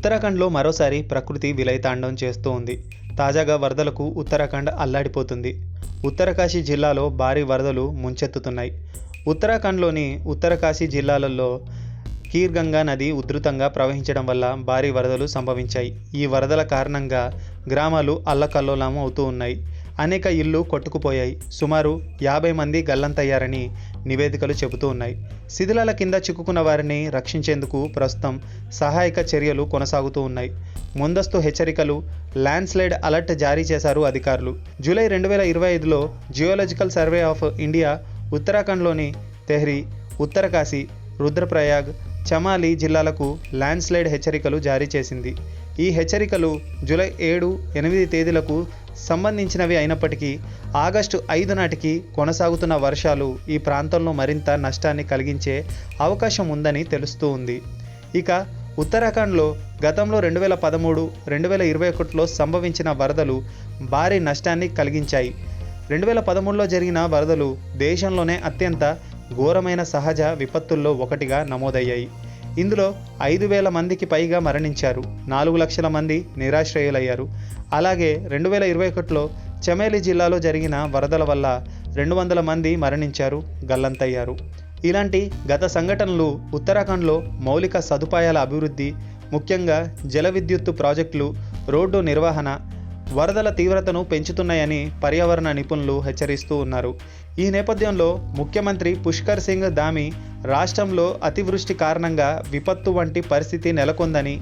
ఉత్తరాఖండ్లో మరోసారి ప్రకృతి విలయతాండం చేస్తూ ఉంది. తాజాగా వరదలకు ఉత్తరాఖండ్ అల్లాడిపోతుంది. ఉత్తరకాశీ జిల్లాలో భారీ వరదలు ముంచెత్తుతున్నాయి. ఉత్తరాఖండ్లోని ఉత్తరకాశీ జిల్లాలలో కీర్గంగా నది ఉధృతంగా ప్రవహించడం వల్ల భారీ వరదలు సంభవించాయి. ఈ వరదల కారణంగా గ్రామాలు అల్లకల్లోలం అవుతూ ఉన్నాయి. అనేక ఇళ్ళు కొట్టుకుపోయాయి. సుమారు యాభై మంది గల్లంతయ్యారని నివేదికలు చెబుతూ ఉన్నాయి. శిథిలాల కింద చిక్కుకున్న వారిని రక్షించేందుకు ప్రస్తుతం సహాయక చర్యలు కొనసాగుతూ ఉన్నాయి. ముందస్తు హెచ్చరికలు ల్యాండ్స్లైడ్ అలర్ట్ జారీ చేశారు అధికారులు. జూలై రెండు వేల ఇరవై ఐదులో జియోలజికల్ సర్వే ఆఫ్ ఇండియా ఉత్తరాఖండ్లోని తెహ్రీ ఉత్తరకాశీ రుద్రప్రయాగ్ చమాలి జిల్లాలకు ల్యాండ్స్లైడ్ హెచ్చరికలు జారీ చేసింది. ఈ హెచ్చరికలు జూలై ఏడు ఎనిమిది తేదీలకు సంబంధించినవి అయినప్పటికీ ఆగస్టు ఐదు నాటికి కొనసాగుతున్న వర్షాలు ఈ ప్రాంతంలో మరింత నష్టాన్ని కలిగించే అవకాశం ఉందని తెలుస్తూ ఉంది. ఇక ఉత్తరాఖండ్లో గతంలో రెండు వేల పదమూడు రెండు వేల ఇరవై ఒకటిలో సంభవించిన వరదలు భారీ నష్టాన్ని కలిగించాయి. రెండు వేల పదమూడులో జరిగిన వరదలు దేశంలోనే అత్యంత ఘోరమైన సహజ విపత్తుల్లో ఒకటిగా నమోదయ్యాయి. ఇందులో ఐదు వేల మందికి పైగా మరణించారు. నాలుగు లక్షల మంది నిరాశ్రయులయ్యారు. అలాగే రెండు వేల ఇరవై ఒకటిలో చమేలి జిల్లాలో జరిగిన వరదల వల్ల రెండు వందల మంది మరణించారు గల్లంతయ్యారు. ఇలాంటి గత సంఘటనలు ఉత్తరాఖండ్లో మౌలిక సదుపాయాల అభివృద్ధి ముఖ్యంగా జల విద్యుత్తు ప్రాజెక్టులు రోడ్డు నిర్వహణ వరదల తీవ్రతను పెంచుతున్నాయని పర్యావరణ నిపుణులు హెచ్చరిస్తూ ఉన్నారు. ఈ నేపథ్యంలో ముఖ్యమంత్రి పుష్కర్ సింగ్ ధామి రాష్ట్రంలో అతివృష్టి కారణంగా విపత్తు వంటి పరిస్థితి నెలకొందని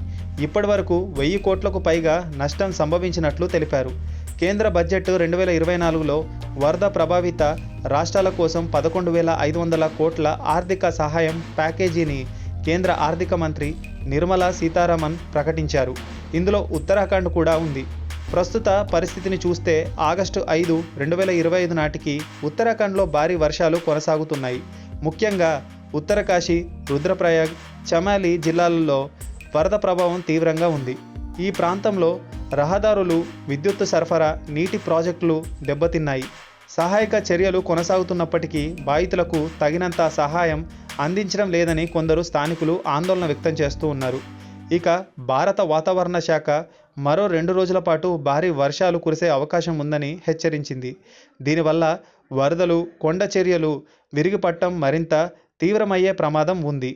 ఇప్పటివరకు వెయ్యి కోట్లకు పైగా నష్టం సంభవించినట్లు తెలిపారు. కేంద్ర బడ్జెట్ రెండు వేల ఇరవై నాలుగులో వరద ప్రభావిత రాష్ట్రాల కోసం పదకొండు వేల ఐదు వందల కోట్ల ఆర్థిక సహాయం ప్యాకేజీని కేంద్ర ఆర్థిక మంత్రి నిర్మలా సీతారామన్ ప్రకటించారు. ఇందులో ఉత్తరాఖండ్ కూడా ఉంది. ప్రస్తుత పరిస్థితిని చూస్తే ఆగస్టు ఐదు రెండు వేల ఇరవై ఐదు నాటికి ఉత్తరాఖండ్లో భారీ వర్షాలు కొనసాగుతున్నాయి. ముఖ్యంగా ఉత్తరకాశీ రుద్రప్రయాగ్ చమాలి జిల్లాలలో వరద ప్రభావం తీవ్రంగా ఉంది. ఈ ప్రాంతంలో రహదారులు విద్యుత్ సరఫరా నీటి ప్రాజెక్టులు దెబ్బతిన్నాయి. సహాయక చర్యలు కొనసాగుతున్నప్పటికీ బాధితులకు తగినంత సహాయం అందించడం లేదని కొందరు స్థానికులు ఆందోళన వ్యక్తం చేస్తూ ఉన్నారు. ఇక భారత వాతావరణ శాఖ మరో రెండు రోజుల పాటు భారీ వర్షాలు కురిసే అవకాశం ఉందని హెచ్చరించింది. దీనివల్ల వరదలు కొండ చర్యలు విరిగిపట్టం మరింత తీవ్రమయ్యే ప్రమాదం ఉంది.